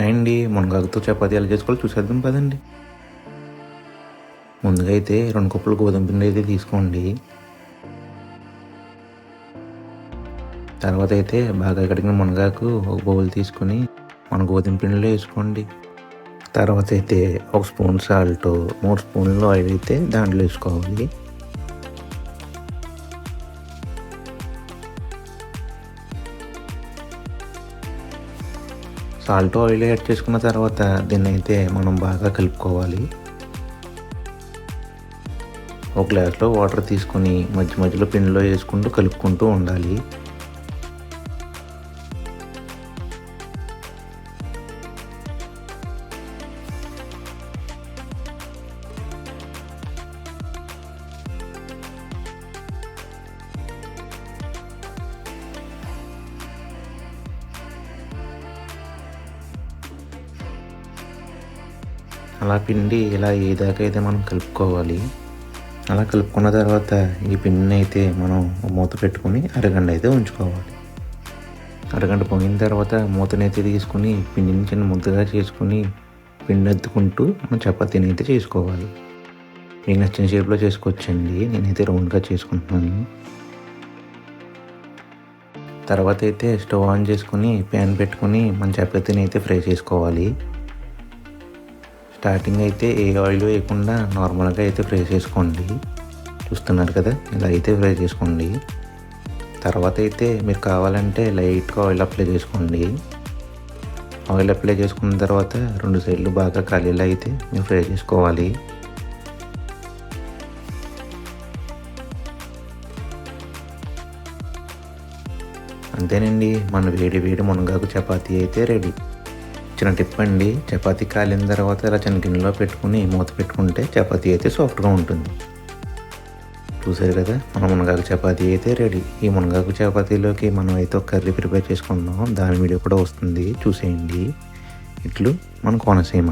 అండి మునగాకుతో చపాతీ ఎలా చేసుకోవాలో చూసేద్దాం పదండి. ముందుగా అయితే రెండు కప్పులు గోధుమ పిండి అయితే తీసుకోండి. తర్వాత అయితే బాగా కడిగిన మునగాకు ఒక బౌల్ తీసుకొని మన గోధుమ పిండిలో వేసుకోండి. తర్వాత అయితే ఒక స్పూన్ సాల్ట్ మూడు స్పూన్లు ఆయిల్ అయితే దాంట్లో వేసుకోవాలి. సాల్ట్ ఆయిల్ యాడ్ చేసుకున్న తర్వాత దీన్ని అయితే మనం బాగా కలుపుకోవాలి. ఒక గ్లాస్లో వాటర్ తీసుకొని మధ్య మధ్యలో పిండిలో వేసుకుంటూ కలుపుకుంటూ ఉండాలి. అలా పిండి ఇలా ఏదాకా అయితే మనం కలుపుకోవాలి అలా కలుపుకున్న తర్వాత ఈ పిండిని అయితే మనం మూత పెట్టుకొని అరగంట అయితే ఉంచుకోవాలి. అరగంట పోయిన తర్వాత మూతని అయితే తీసుకుని పిండిని చిన్న ముద్దగా చేసుకుని పిండి ఎత్తుకుంటూ మనం చపాతీని అయితే చేసుకోవాలి. మీకు నచ్చిన షేప్లో చేసుకోవచ్చండి. నేనైతే రౌండ్గా చేసుకుంటున్నాను. తర్వాత అయితే స్టవ్ ఆన్ చేసుకుని ప్యాన్ పెట్టుకుని మన చపాతీని అయితే ఫ్రై చేసుకోవాలి. స్టార్టింగ్ అయితే ఏ ఆయిల్ వేయకుండా నార్మల్గా అయితే ఫ్రై చేసుకోండి. చూస్తున్నారు కదా ఇలా అయితే ఫ్రై చేసుకోండి. తర్వాత అయితే మీరు కావాలంటే లైట్గా ఆయిల్ అప్లై చేసుకోండి. ఆయిల్ అప్లై చేసుకున్న తర్వాత రెండు సైడ్లు బాగా ఖాళీలో అయితే మీరు ఫ్రై చేసుకోవాలి. అంతేనండి మన వేడి వేడి మునగాకు చపాతీ అయితే రెడీ. చిన్న టిప్ అండి చపాతీ కాలిన తర్వాత ఇలా చిన్న గిన్నెలో పెట్టుకుని మూత పెట్టుకుంటే చపాతీ అయితే సాఫ్ట్గా ఉంటుంది. చూసారు కదా మన మునగాకు చపాతీ అయితే రెడీ ఈ మునగాకు చపాతీలోకి మనం అయితే ఒక కర్రీ ప్రిపేర్ చేసుకుందాం దాని వీడియో కూడా వస్తుంది. చూసేయండి. ఇట్లు మన కోనసీమ.